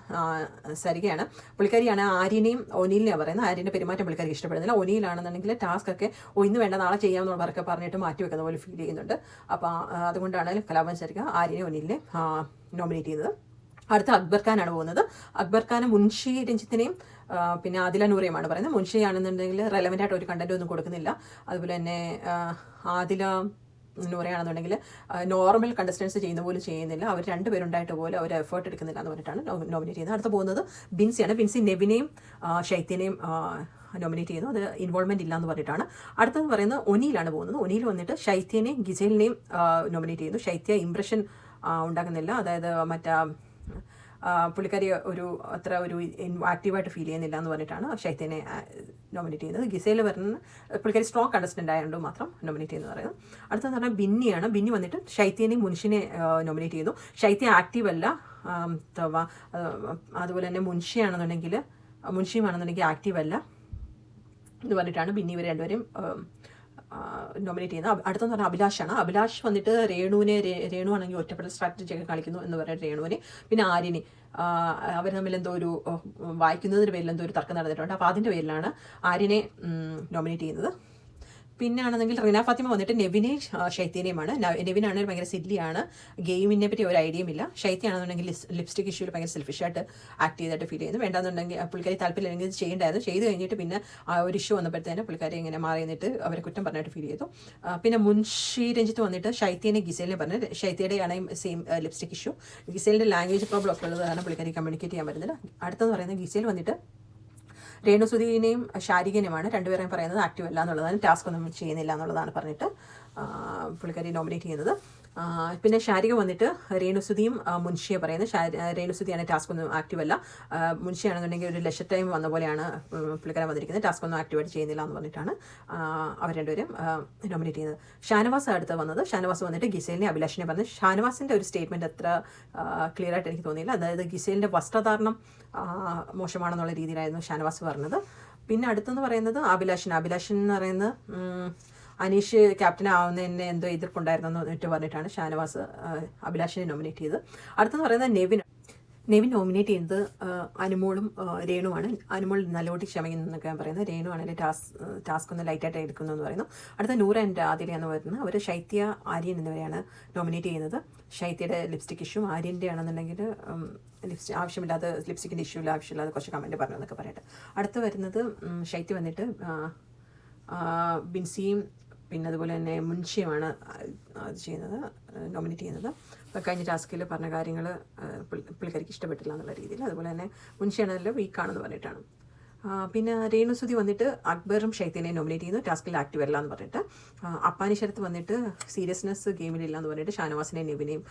സരികയാണ്. പുള്ളിക്കാരിയാണ് ആര്യനെയും ഒനിലിനെയാണ് പറയുന്നത്. ആര്യന്റെ പെരുമാറ്റം പുള്ളിക്കാരിക്ക് ഇഷ്ടപ്പെടുന്നില്ല. ഒനിയിലാണെന്നുണ്ടെങ്കിൽ ടാസ്ക് ഒക്കെ ഇന്ന് വേണ്ട നാളെ ചെയ്യാമെന്നുള്ളവരൊക്കെ പറഞ്ഞിട്ട് മാറ്റി വെക്കുന്ന പോലെ ഫീൽ ചെയ്യുന്നുണ്ട്. അപ്പോൾ അതുകൊണ്ടാണ് കലാഭവൻ സരിക ആര്യനെ ഒന്നിലെ നോമിനേറ്റ് ചെയ്തത്. അടുത്ത അക്ബർ ഖാനാണ് പോകുന്നത്. അക്ബർ ഖാൻ മുൻഷി രഞ്ജിത്തിനെയും പിന്നെ ആദില നൂറയുമാണ് പറയുന്നത്. മുൻഷി ആണെന്നുണ്ടെങ്കിൽ റെലവന്റ് ആയിട്ട് ഒരു കണ്ടന്റ് ഒന്നും കൊടുക്കുന്നില്ല. അതുപോലെ തന്നെ ആദില നൂറയാണെന്നുണ്ടെങ്കിൽ നോർമൽ കണ്ടസ്റ്റൻസ് ചെയ്യുന്ന പോലും ചെയ്യുന്നില്ല. അവർ രണ്ടുപേരുണ്ടായിട്ട് പോലും അവർ എഫേർട്ട് എടുക്കുന്നില്ല എന്ന് പറഞ്ഞിട്ടാണ് നോമിനേറ്റ് ചെയ്യുന്നത്. അടുത്ത് പോകുന്നത് ബിൻസിയാണ്. ബിൻസി നെവിനെയും ഷൈത്തിനെയും നോമിനേറ്റ് ചെയ്യുന്നു. അത് ഇൻവോൾവ്മെന്റ് ഇല്ല എന്ന് പറഞ്ഞിട്ടാണ്. അടുത്തത് പറയുന്നത് ഒനിയിലാണ് പോകുന്നത്. ഒനിയിൽ വന്നിട്ട് ശൈത്യനെയും ഗിജലിനെയും നോമിനേറ്റ് ചെയ്യുന്നു. ശൈത്യ ഇംപ്രഷൻ ഉണ്ടാക്കുന്നില്ല അതായത് മറ്റേ പുള്ളിക്കാരി ഒരു അത്ര ഒരു ആക്റ്റീവായിട്ട് ഫീൽ ചെയ്യുന്നില്ല എന്ന് പറഞ്ഞിട്ടാണ് ശൈത്യനെ നോമിനേറ്റ് ചെയ്യുന്നത്. ഗിസയിൽ വരുന്ന പുള്ളിക്കാരി സ്ട്രോങ് കണ്ടസ്റ്റന്റ് ആയതുകൊണ്ട് മാത്രം നോമിനേറ്റ് ചെയ്യുന്നത് പറയുന്നത്. അടുത്തെന്ന് പറഞ്ഞാൽ ബിന്നിയാണ്. ബിന്നി വന്നിട്ട് ശൈത്യനെയും മുൻഷിനെ നോമിനേറ്റ് ചെയ്യുന്നു. ശൈത്യ ആക്റ്റീവ് അല്ല. അതുപോലെ തന്നെ മുൻഷിയാണെന്നുണ്ടെങ്കിൽ മുൻഷിയുമാണെന്നുണ്ടെങ്കിൽ ആക്റ്റീവ് അല്ല. എന്ന് പറഞ്ഞിട്ടാണ് പിന്നെ ഇവർ രണ്ടുപേരും നോമിനേറ്റ് ചെയ്യുന്നത്. അടുത്തെന്ന് പറഞ്ഞാൽ അഭിലാഷാണ് അഭിലാഷ് വന്നിട്ട് രേണുവിനെ രേണു ആണെങ്കിൽ ഒറ്റപ്പെട്ട സ്ട്രാറ്റജി ഒക്കെ കളിക്കുന്നു എന്ന് പറയുന്നത് രേണുവിനെ പിന്നെ ആര്യനെ. അവർ തമ്മിൽ എന്തോ ഒരു വായിക്കുന്നതിന് പേരിൽ എന്തോ ഒരു തർക്കം നടന്നിട്ടുണ്ട്. അപ്പോൾ അതിന്റെ പേരിലാണ് ആര്യനെ നോമിനേറ്റ് ചെയ്യുന്നത്. പിന്നെ ആണെന്നെങ്കിൽ റീന ഫാത്തിമ വന്നിട്ട് നെവിനെ ശൈത്യനെയുമാണ്. നെവിനാണ് ഭയങ്കര സില്ലിയാണ്. ഗെയിമിനെ പറ്റി ഒരു ഐഡിയയും ഇല്ല. ഷൈത്യാണെന്നുണ്ടെങ്കിൽ ലിപ്സ്റ്റിക് ഇഷ്യൂവിൽ ഭയങ്കര സെൽഫിഷായിട്ട് ആക്ട് ചെയ്തിട്ട് ഫീൽ ചെയ്യുന്നു. വേണ്ടാന്നുണ്ടെങ്കിൽ പുള്ളിക്കാരി താല്പര്യമില്ലെങ്കിൽ ചെയ്യേണ്ടായിരുന്നു. ചെയ്ത് കഴിഞ്ഞിട്ട് പിന്നെ ആ ഒരു ഇഷ്യൂ വന്നപ്പോഴത്തേന് പുള്ളിക്കാരി ഇങ്ങനെ മാറി നിന്നിട്ട് അവരെ കുറ്റം പറഞ്ഞിട്ട് ഫീൽ ചെയ്തു. പിന്നെ മുൻഷി രഞ്ജിത്ത് വന്നിട്ട് ശൈത്യനെ ഗിസേലിനെ പറഞ്ഞ് ശൈത്യയുടെയാണ് സെയിം ലിപ്സ്റ്റിക് ഇഷ്യൂ ഗിസേലിന്റെ ലാംഗ്വേജ് പ്രോബ്ലം ഒക്കെ ഉള്ളത് കാരണം പുള്ളിക്കാരി കമ്മ്യൂണിക്കേറ്റ് ചെയ്യാൻ പറ്റുന്നില്ല. അടുത്തെന്ന് പറയുന്നത് ഗിസേൽ വന്നിട്ട് രേണുസുധീനെയും ശാരികനെയുമാണ് രണ്ടുപേരെയും പറയുന്നത് ആക്റ്റീവ് അല്ല എന്നുള്ളതാണ് ടാസ്ക് ഒന്നും ചെയ്യുന്നില്ല എന്നുള്ളതാണ് പറഞ്ഞിട്ട് പുള്ളിക്കാരി നോമിനേറ്റ് ചെയ്യുന്നത്. പിന്നെ ശാരിക വന്നിട്ട് രേണുസുതിയും മുൻഷിയെ പറയുന്നത്. രേണുസുതിയാണ് ടാസ്ക് ഒന്നും ആക്റ്റീവ് അല്ല. മുൻഷിയാണെന്നുണ്ടെങ്കിൽ ഒരു ലക്ഷ ടൈം വന്ന പോലെയാണ് പുള്ളിക്കാരൻ വന്നിരിക്കുന്നത്. ടാസ്ക് ഒന്നും ആക്ടിവേറ്റ് ചെയ്യുന്നില്ല എന്ന് പറഞ്ഞിട്ടാണ് അവർ രണ്ടുപേരും നോമിനേറ്റ് ചെയ്യുന്നത്. ഷാനവാസ് അടുത്ത് വന്നത്. ഷാനവാസ് വന്നിട്ട് ഗിസേലിനെ അഭിലാഷിനെ പറഞ്ഞു. ഷാനവാസിന്റെ ഒരു സ്റ്റേറ്റ്മെന്റ് അത്ര ക്ലിയർ ആയിട്ട് എനിക്ക് തോന്നിയില്ല. അതായത് ഗിസേലിന്റെ വസ്ത്രധാരണം മോശമാണെന്നുള്ള രീതിയിലായിരുന്നു ഷാനവാസ് പറഞ്ഞത്. പിന്നെ അടുത്തെന്ന് പറയുന്നത് അഭിലാഷൻ അഭിലാഷൻ എന്ന് പറയുന്നത് അനീഷ് ക്യാപ്റ്റൻ ആവുന്നതിന് എന്തോ എതിർപ്പുണ്ടായിരുന്നു എന്ന് എന്നിട്ട് പറഞ്ഞിട്ടാണ് ഷാനവാസ് അഭിലാഷിനെ നോമിനേറ്റ് ചെയ്തത്. അടുത്തെന്ന് പറയുന്നത് നെവിൻ. നെവിൻ നോമിനേറ്റ് ആ, അനുമോളും രേണുവാണ്. അനുമോൾ നല്ലോട്ടി ക്ഷമിക്കുന്നൊക്കെ പറയുന്നത്. രേണു ആണെങ്കിൽ ടാസ്ക് ടാസ്ക് ഒന്ന് ലൈറ്റായിട്ട് എടുക്കുന്നു എന്ന് പറയുന്നു. അടുത്ത നൂറ് ആൻഡ് ആതിര എന്ന് പറയുന്നത് അവർ ശൈത്യ ആര്യൻ എന്നിവരെയാണ് നോമിനേറ്റ് ചെയ്യുന്നത്. ശൈത്യയുടെ ലിപ്സ്റ്റിക് ഇഷ്യൂ ആര്യന്റെ ആണെന്നുണ്ടെങ്കിൽ ലിപ്സ്റ്റിക് ആവശ്യമില്ലാത്ത ലിപ്സ്റ്റിക്കിന്റെ ഇഷ്യൂ ഇല്ല ആവശ്യമില്ലാതെ കുറച്ച് കമന്റ് പറഞ്ഞു എന്നൊക്കെ പറയട്ടെ. അടുത്ത് വരുന്നത് ശൈത്യ വന്നിട്ട് ബിൻസിയും പിന്നെ അതുപോലെ തന്നെ മുൻഷിയുമാണ് അത് ചെയ്യുന്നത് നോമിനേറ്റ് ചെയ്യുന്നത്. അപ്പോൾ കഴിഞ്ഞ ടാസ്കിൽ പറഞ്ഞ കാര്യങ്ങൾ പുള്ളിക്കാരിക്ക് ഇഷ്ടപ്പെട്ടില്ല എന്നുള്ള രീതിയിൽ. അതുപോലെ തന്നെ മുൻഷിയാണല്ലോ വീക്കാണെന്ന് പറഞ്ഞിട്ടാണ്. പിന്നെ രേണുസുതി വന്നിട്ട് അക്ബറും ഷൈത്തിനെ നോമിനേറ്റ് ചെയ്യുന്നു. ടാസ്കിൽ ആക്റ്റീവ് അല്ല എന്ന് പറഞ്ഞിട്ട്. അപ്പാനിഷരത്ത് വന്നിട്ട് സീരിയസ്നെസ് ഗെയിമിലില്ല എന്ന് പറഞ്ഞിട്ട് ഷാനവാസിനെ നെവിനെയും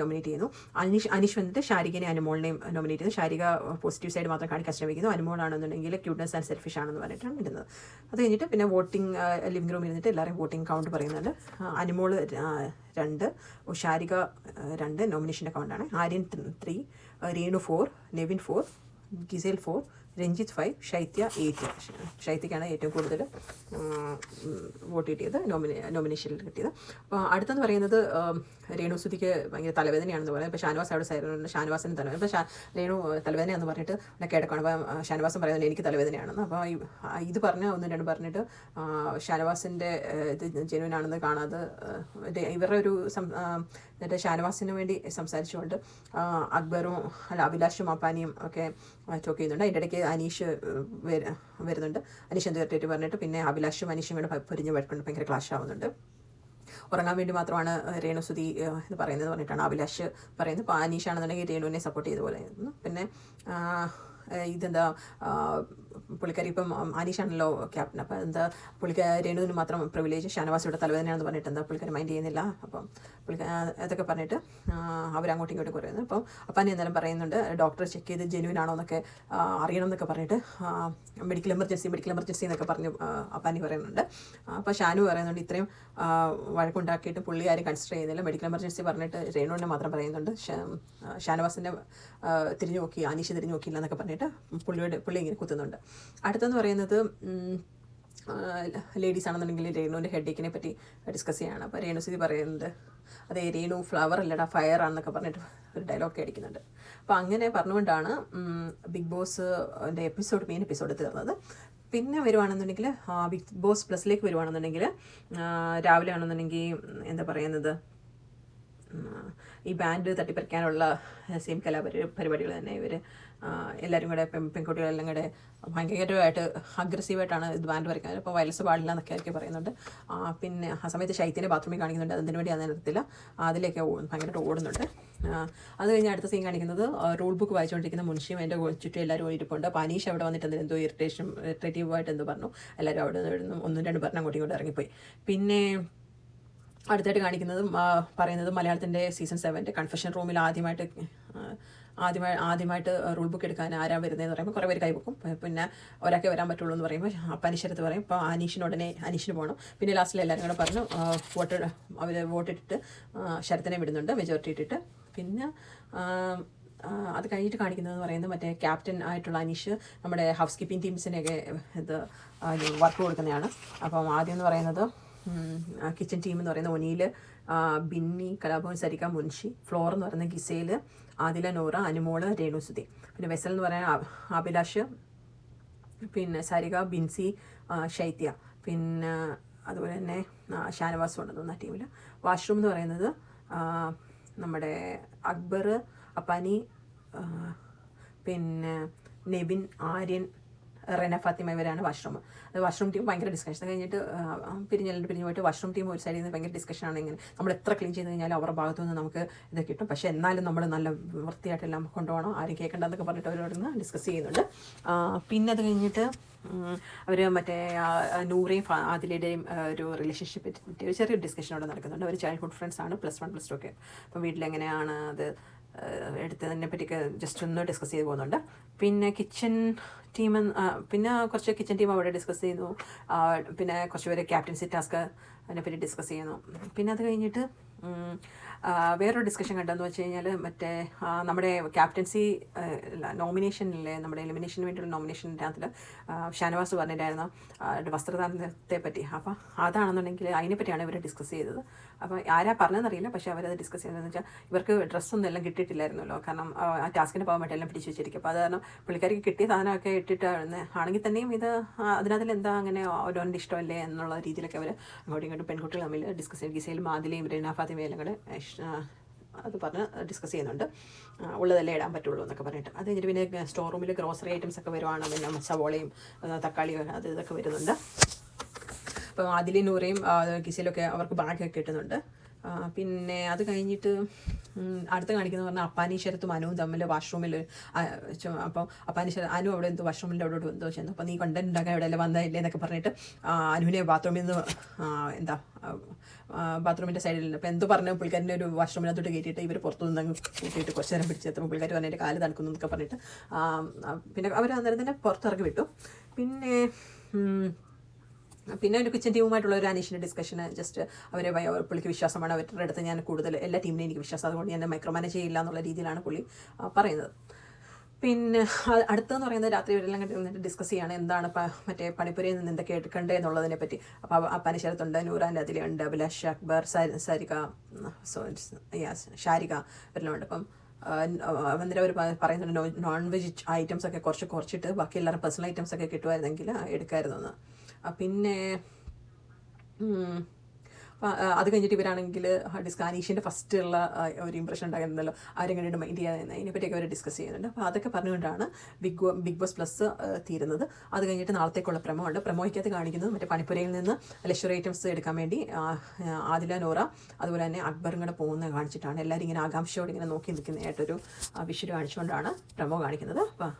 നോമിനേറ്റ് ചെയ്യുന്നു. അനീഷ് അനീഷ് വന്നിട്ട് ഷാരികനെ അനുമോളിനെയും നോമിനേറ്റ് ചെയ്യുന്നു. ഷാരിക പോസിറ്റീവ് സൈഡ് മാത്രം കാണിക്കാൻ ശ്രമിക്കുന്നു അനുമോളാണെന്നുണ്ടെങ്കിൽ ക്യൂട്ട്നെസ് ആൻഡ് സെൽഫിഷ് ആണെന്ന് പറഞ്ഞിട്ടാണ് ഇടുന്നത്. അത് കഴിഞ്ഞിട്ട് പിന്നെ വോട്ടിംഗ് ലിവിംഗ് റൂമിൽ ഇരുന്നിട്ട് എല്ലാവരും വോട്ടിംഗ് കൗണ്ട് പറയുന്നുണ്ട്. അനുമോൾ രണ്ട് ഷാരിക രണ്ട് നോമിനേഷന്റെ കൗണ്ടാണ് Aryan three Renu four Nevin four Gisele four Ranjith five Shaithya eight ശൈത്യക്കാണ് ഏറ്റവും കൂടുതൽ വോട്ട് കിട്ടിയത് നോമിനേ നോമിനേഷനിൽ കിട്ടിയത്. അപ്പോൾ അടുത്തെന്ന് പറയുന്നത് ഉം, രേണു സുധിക്ക് ഭയങ്കര തലവേദനയാണെന്ന് പറയുന്നത് ഇപ്പോൾ ഷാനവാസ് അവിടെ സൈലന്റ് ഷാനവാസിന് തലവേദന ഇപ്പോൾ ഷാ രേണു തലവേദനയാണെന്ന് പറഞ്ഞിട്ട് എന്നെ കിടക്കണം അപ്പോൾ ഷാനവാസം പറയുന്നത് എനിക്ക് തലവേദനയാണെന്ന്. അപ്പോൾ ഇത് പറഞ്ഞ് ഒന്ന് രണ്ട് പറഞ്ഞിട്ട് ഷാനവാസിന്റെ ഇത് ജെനുവിൻ ആണെന്ന് കാണാതെ ഇവരുടെ ഒരു എന്നിട്ട് ഷാനവാസിന് വേണ്ടി സംസാരിച്ചുകൊണ്ട് അക്ബറും അല്ല അഭിലാഷും അപ്പാനിയും ഒക്കെ ടോക്ക് ചെയ്യുന്നുണ്ട്. അതിന്റെ ഇടയ്ക്ക് അനീഷ് വരുന്നുണ്ട്. അനീഷ് എന്ത് പറ്റിയിട്ട് പറഞ്ഞിട്ട് പിന്നെ അഭിലാഷും അനീഷും കൂടെ പൊരിഞ്ഞ് വഴക്കൊണ്ട്. ഭയങ്കര ക്ലാഷ് ആവുന്നുണ്ട്. ഉറങ്ങാൻ വേണ്ടി മാത്രമാണ് രേണുസുതി എന്ന് പറയുന്നത് പറഞ്ഞിട്ടാണ് അഭിലാഷ് പറയുന്നത്. ഇപ്പോൾ അനീഷ് ആണെന്നുണ്ടെങ്കിൽ രേണുവിനെ സപ്പോർട്ട് ചെയ്ത പോലെ പിന്നെ ഇതെന്താ പുള്ളിക്കാരി ഇപ്പം അനീഷാണല്ലോ ക്യാപ്റ്റൻ അപ്പം എന്താ പുള്ളിക്കാരി രേണുവിന് മാത്രം പ്രിവിലേജ് ഷാനവാസിയുടെ തലവേദനയാണെന്ന് പറഞ്ഞിട്ട് എന്താ പുള്ളിക്കാരി മൈൻഡ് ചെയ്യുന്നില്ല. അപ്പം പുള്ളിക്ക അതൊക്കെ പറഞ്ഞിട്ട് അവരങ്ങോട്ടും ഇങ്ങോട്ടും കുറയുന്നു അപ്പം അപ്പാനി എന്നാലും പറയുന്നുണ്ട് ഡോക്ടർ ചെക്ക് ചെയ്ത് ജെനുവിൻ ആണോ എന്നൊക്കെ അറിയണം എന്നൊക്കെ പറഞ്ഞിട്ട് മെഡിക്കൽ എമർജൻസി മെഡിക്കൽ എമർജൻസി എന്നൊക്കെ പറഞ്ഞു അപ്പാനി പറയുന്നുണ്ട്. അപ്പോൾ ഷാനു പറയുന്നുണ്ട് ഇത്രയും വഴക്കുണ്ടാക്കിയിട്ട് പുള്ളി ആരും കൺസിഡർ ചെയ്യുന്നില്ല. മെഡിക്കൽ എമർജൻസി പറഞ്ഞിട്ട് രേണുവിനെ മാത്രം പറയുന്നുണ്ട്. ഷാനവാസിന്റെ തിരിഞ്ഞു നോക്കി അനീഷ് തിരിഞ്ഞു നോക്കിയില്ല എന്നൊക്കെ പറഞ്ഞിട്ട് പുള്ളിയുടെ പുള്ളി ഇങ്ങനെ കുത്തുന്നുണ്ട്. അടുത്തെന്ന് പറയുന്നത് ലേഡീസ് ആണെന്നുണ്ടെങ്കിൽ രേണുവിന്റെ ഹെഡേക്കിനെ പറ്റി ഡിസ്കസ് ചെയ്യാണ്. അപ്പോൾ രേണു സ്ഥിതി പറയുന്നത് അതെ രേണു ഫ്ലവർ അല്ലടാ ഫയർ ആണെന്നൊക്കെ പറഞ്ഞിട്ട് ഒരു ഡയലോഗ് അടിക്കുന്നുണ്ട്. അപ്പോൾ അങ്ങനെ പറഞ്ഞുകൊണ്ടാണ് ബിഗ് ബോസ് ന്റെ എപ്പിസോഡ് മെയിൻ എപ്പിസോഡ് തീർന്നത്. പിന്നെ വരുവാണെന്നുണ്ടെങ്കിൽ ബിഗ് ബോസ് പ്ലസിലേക്ക് വരുവാണെന്നുണ്ടെങ്കിൽ രാവിലെ ആണെന്നുണ്ടെങ്കിൽ എന്താ പറയുന്നത് ഈ ബാൻഡ് തട്ടിപ്പറിക്കാനുള്ള സെയിം കലാപരി പരിപാടികൾ തന്നെ ഇവർ എല്ലാവരും കൂടെ പെൺ പെൺകുട്ടികളെല്ലാം കൂടെ ഭയങ്കരമായിട്ട് അഗ്രസീവായിട്ടാണ് ഇത് ബാൻഡ് വരയ്ക്കുന്നത്. അപ്പോൾ വയലസ് പാടില്ല എന്നൊക്കെ ആയിരിക്കും പറയുന്നുണ്ട്. പിന്നെ ആ സമയത്ത് ശൈത്യനെ ബാത്റൂമിൽ കാണിക്കുന്നുണ്ട്. അതിന് വേണ്ടി അത് നിർത്തില്ല അതിലേക്ക് ഭയങ്കരമായിട്ട് ഓടുന്നുണ്ട്. അത് കഴിഞ്ഞ് അടുത്ത സീൻ കാണിക്കുന്നത് റൂൾ ബുക്ക് വായിച്ചുകൊണ്ടിരിക്കുന്ന മുൻഷിയും എന്റെ ചുറ്റും എല്ലാവരും ഇരിപ്പുണ്ട് അനീഷ് അവിടെ വന്നിട്ട് എന്തെങ്കിലും എന്തോ ഇറിറ്റേഷൻ ഇറിറ്റേറ്റീവായിട്ട് എന്തോ പറഞ്ഞു. എല്ലാവരും അവിടെ നിന്ന് ഒന്നും രണ്ട് പറഞ്ഞ് അങ്ങോട്ടും ഇങ്ങോട്ടും ഇറങ്ങിപ്പോയി. പിന്നെ അടുത്തായിട്ട് കാണിക്കുന്നതും പറയുന്നത് മലയാളത്തിന്റെ സീസൺ സെവന്റെ കൺഫെഷൻ റൂമിൽ ആദ്യമായിട്ട് ആദ്യമായി ആദ്യമായിട്ട് റൂൾ ബുക്ക് എടുക്കാൻ ആരാ വരുന്നതെന്ന് പറയുമ്പോൾ കുറേ പേര് കൈവക്കും. പിന്നെ ഒരാൾക്കേ വരാൻ പറ്റുള്ളൂ എന്ന് പറയുമ്പോൾ അപ്പം അനീഷരത്ത് പറയും. ഇപ്പോൾ അനീഷിനുടനെ അനീഷിന് പോകണം പിന്നെ ലാസ്റ്റിൽ എല്ലാവരും കൂടെ പറഞ്ഞു വോട്ട് അവർ വോട്ടിട്ടിട്ട് ശരത്തിനെ വിടുന്നുണ്ട് മെജോറിറ്റി ഇട്ടിട്ട്. പിന്നെ അത് കഴിഞ്ഞിട്ട് കാണിക്കുന്നത് പറയുന്നത് മറ്റേ ക്യാപ്റ്റൻ ആയിട്ടുള്ള അനീഷ് നമ്മുടെ ഹൗസ് കീപ്പിംഗ് ടീംസിനെയൊക്കെ ഇത് വർക്ക് കൊടുക്കുന്നതാണ് അപ്പം ആദ്യം എന്ന് പറയുന്നത് കിച്ചൺ ടീം എന്ന് പറയുന്ന ഒനിയിൽ ബിന്നി കലാഭവൻ സരിക മുൻഷി ഫ്ലോർ എന്ന് പറയുന്ന ഗിസേൽ ആദില നൂറ അനുമോൾ രേണുസുതി പിന്നെ വെസൽ എന്ന് പറയുന്ന അഭിലാഷ് പിന്നെ സരിക ബിൻസി ശൈത്യ. പിന്നെ അതുപോലെ തന്നെ ഷാനവാസ് ഉണ്ടെന്ന് ആ ടീമിൽ വാഷ്റൂം എന്ന് പറയുന്നത് നമ്മുടെ അക്ബർ അപ്പാനി പിന്നെ നെബിൻ ആര്യൻ റെന ഫാത്തിമ ഇവരാണ് വാഷ്റൂം. അത് വാഷ്റൂം ടീം ഭയങ്കര ഡിസ്കഷൻ കഴിഞ്ഞിട്ട് പിരിഞ്ഞിട്ട് പിരിഞ്ഞു പോയിട്ട് വാഷ്റൂം ടീം ഒരു സൈഡിൽ നിന്ന് ഭയങ്കര ഡിസ്കഷനാണ് ഇങ്ങനെ. നമ്മൾ എത്ര ക്ലീൻ ചെയ്ത് കഴിഞ്ഞാലും അവരുടെ ഭാഗത്തു നിന്ന് നമുക്ക് ഇത് കിട്ടും. പക്ഷേ എന്നാലും നമ്മൾ നല്ല വൃത്തിയായിട്ടെല്ലാം കൊണ്ടുപോകണം. ആരും കേൾക്കേണ്ടതെന്നൊക്കെ പറഞ്ഞിട്ട് അവരോട് നിന്ന് ഡിസ്കസ് ചെയ്യുന്നുണ്ട്. പിന്നെ അത് കഴിഞ്ഞിട്ട് അവർ മറ്റേ നൂറയും ആദിലയുടെയും ഒരു റിലേഷൻഷിപ്പ് പറ്റി ഒരു ചെറിയൊരു ഡിസ്കഷൻ അവിടെ നടക്കുന്നുണ്ട്. അവർ ചൈൽഡ്ഹുഡ് ഫ്രണ്ട്സ് ആണ് പ്ലസ് വൺ പ്ലസ് ടു ഒക്കെ. അപ്പം വീട്ടിലെങ്ങനെയാണ് അത് എടുത്തതിനെ പറ്റി ജസ്റ്റ് ഒന്ന് ഡിസ്കസ് ചെയ്ത് പോകുന്നുണ്ട്. പിന്നെ കിച്ചൺ ടീം പിന്നെ കുറച്ച് കിച്ചൺ ടീം അവിടെ ഡിസ്കസ് ചെയ്യുന്നു. പിന്നെ കുറച്ച് പേര് ക്യാപ്റ്റൻസി ടാസ്ക് അതിനെപ്പറ്റി ഡിസ്കസ് ചെയ്യുന്നു. പിന്നെ അത് കഴിഞ്ഞിട്ട് വേറൊരു ഡിസ്കഷൻ കണ്ടതെന്ന് വെച്ച് കഴിഞ്ഞാൽ മറ്റേ നമ്മുടെ ക്യാപ്റ്റൻസി നോമിനേഷനിലെ നമ്മുടെ എലിമിനേഷന് വേണ്ടിയുള്ള നോമിനേഷന്റെ അതിൽ ഷാനവാസ് പറഞ്ഞിട്ടായിരുന്നു വസ്ത്രധാരണത്തെ പറ്റി. അപ്പം അതാണെന്നുണ്ടെങ്കിൽ അതിനെപ്പറ്റിയാണ് ഇവർ ഡിസ്കസ് ചെയ്തത്. അപ്പോൾ ആരാ പറഞ്ഞതെന്നറിയില്ല പക്ഷേ അവരത് ഡിസ്കസ് ചെയ്തതെന്ന് വെച്ചാൽ ഇവർക്ക് ഡ്രസ്സൊന്നും എല്ലാം കിട്ടിയിട്ടില്ലായിരുന്നല്ലോ. കാരണം ആ, ടാസ്കിന് പോകാൻ വേണ്ടി എല്ലാം പിടിച്ചു വെച്ചിരിക്കും. അപ്പോൾ അത് കാരണം പുള്ളിക്കാർക്ക് കിട്ടിയ സാധനമൊക്കെ ഇട്ടിട്ടാണ്. ആണെങ്കിൽ തന്നെയും ഇത് അതിനകത്തിൽ എന്താ അങ്ങനെ ഓരോന്റെ ഇഷ്ടമല്ലേ എന്നുള്ള രീതിയിലൊക്കെ അവർ അങ്ങോട്ടും ഇങ്ങോട്ടും പെൺകുട്ടികൾ തമ്മിൽ ഡിസ്കസ് ചെയ്യും. ഗിസയിലും ആദിലയും റീന ഫാത്തിമയും എല്ലാം കൂടെ അത് പറഞ്ഞ് ഡിസ്കസ് ചെയ്യുന്നുണ്ട്. ഉള്ളതെല്ലാം ഇടാൻ പറ്റുള്ളൂ എന്നൊക്കെ പറഞ്ഞിട്ട്. അത് കഴിഞ്ഞിട്ട് പിന്നെ സ്റ്റോർ റൂമിൽ ഗ്രോസറി ഐറ്റംസ് ഒക്കെ വരുവാണ്. പിന്നെ സവോളയും തക്കാളിയും അത് ഇതൊക്കെ വരുന്നുണ്ട്. അപ്പോൾ ആദിലെ നൂറയും കിസിലൊക്കെ അവർക്ക് ബാഗൊക്കെ കിട്ടുന്നുണ്ട്. പിന്നെ അത് കഴിഞ്ഞിട്ട് അടുത്ത് കാണിക്കുന്ന പറഞ്ഞാൽ അപ്പാനീശ്വരത്തും അനുവും തമ്മിൽ വാഷ്റൂമിൽ അപ്പം അപ്പാനീശ്വരം അനു അവിടെ എന്തോ വാഷ്റൂമിന്റെ അവിടെ എന്തോ ചെന്നു അപ്പോൾ നീ കണ്ടന്റ് ഉണ്ടാക്കാൻ ഇവിടെ അല്ലേ വന്നതല്ലേ എന്നൊക്കെ പറഞ്ഞിട്ട് അനുവിനെ ബാത്റൂമിൽ നിന്ന് എന്താ ബാത്റൂമിന്റെ സൈഡിൽ അപ്പോൾ എന്തോ പറഞ്ഞു പുള്ളിക്കാരന്റെ ഒരു വാഷ്റൂമിനകത്തോട്ട് കയറ്റിയിട്ട് ഇവർ പുറത്തു നിന്ന് കൂട്ടിയിട്ട് കുറച്ച് നേരം പിടിച്ചെത്തുമ്പോൾ പുള്ളിക്കാർ പറഞ്ഞ കാൽ തണുക്കുന്നു എന്നൊക്കെ പറഞ്ഞിട്ട് പിന്നെ അവർ അന്നേരം തന്നെ പുറത്തിറക്കി വിട്ടു. പിന്നെ പിന്നെ ഒരു കിച്ചൻ ടീമുമായിട്ടുള്ള ഒരു അനീഷിന്റെ ഡിസ്കഷൻ ജസ്റ്റ് അവരെ പുള്ളിക്ക് വിശ്വാസമാണ്. അവരുടെ അടുത്ത് ഞാൻ കൂടുതൽ എല്ലാ ടീമിനെയും എനിക്ക് വിശ്വാസം. അതുകൊണ്ട് ഞാൻ മൈക്രോ മാനേജ് ചെയ്യില്ല എന്നുള്ള രീതിയിലാണ് പുള്ളി പറയുന്നത്. പിന്നെ അടുത്തെന്ന് പറയുന്നത് രാത്രി ഇവരെല്ലാം കണ്ടിട്ട് ഡിസ്കസ് ചെയ്യാണ്. എന്താണ് മറ്റേ പണിപ്പുരയിൽ നിന്ന് എന്തൊക്കെ എടുക്കണ്ടേ എന്നുള്ളതിനെ പറ്റി. അപ്പോൾ അപ്പാനിശരത്തുണ്ട് നൂറാന്റെ അതിലുണ്ട് അഭിലാഷ് അക്ബർ സാരിക സോ ഷാരിക ഇവരെല്ലാം ഉണ്ട് അപ്പം അന്നേരം അവർ പറയുന്നുണ്ട് നോൺ വെജ് ഐറ്റംസ് ഒക്കെ കുറച്ച് കുറച്ചിട്ട് ബാക്കി എല്ലാവരും പേഴ്സണൽ ഐറ്റംസ് ഒക്കെ കിട്ടുമായിരുന്നെങ്കിൽ ആ, പിന്നെ അത് കഴിഞ്ഞിട്ട് ഇവരാണെങ്കിൽ ഡിസ്ക ഫസ്റ്റ് ഉള്ള ഒരു ഇമ്പ്രഷൻ ഉണ്ടായിരുന്നല്ലോ. ആരെങ്ങനെയുണ്ട് മൈൻഡ് ചെയ്യാതെ അതിനെപ്പറ്റിയൊക്കെ അവർ ഡിസ്കസ് ചെയ്യുന്നുണ്ട്. അപ്പോൾ അതൊക്കെ പറഞ്ഞുകൊണ്ടാണ് ബിഗ് ബിഗ് ബോസ് പ്ലസ് തീരുന്നത്. അത് കഴിഞ്ഞിട്ട് നാളത്തേക്കുള്ള പ്രമോ ഉണ്ട് പ്രമോയ്ക്കകത്ത് കാണിക്കുന്നത് മറ്റേ പണിപ്പുരയിൽ നിന്ന് ലക്ഷറി ഐറ്റംസ് എടുക്കാൻ വേണ്ടി ആദില നോറ അതുപോലെ തന്നെ അക്ബറും കൂടെ പോകുന്നത് കാണിച്ചിട്ടാണ് എല്ലാവരും ഇങ്ങനെ ആകാംക്ഷയോടെ ഇങ്ങനെ നോക്കി നിൽക്കുന്നതായിട്ടൊരു വിഷു കാണിച്ചുകൊണ്ടാണ് പ്രമോ കാണിക്കുന്നത്. അപ്പം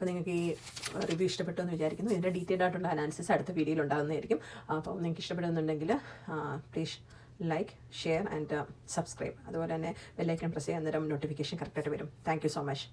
അപ്പോൾ നിങ്ങൾക്ക് ഈ റിവ്യൂ ഇഷ്ടപ്പെട്ടു എന്ന് വിചാരിക്കുന്നു. ഇതിന്റെ ഡീറ്റെയിൽഡ് ആയിട്ടുള്ള അനാലിസിസ് അടുത്ത വീഡിയോയിൽ ഉണ്ടാകുന്നതായിരിക്കും. അപ്പോൾ നിങ്ങൾക്ക് ഇഷ്ടപ്പെടുന്നുണ്ടെങ്കിൽ please like share and subscribe അതുപോലെ തന്നെ ബെല്ലൈക്കൺ പ്രസ് ചെയ്യാൻ നേരം നോട്ടിഫിക്കേഷൻ കറക്റ്റായിട്ട് വരും. Thank so much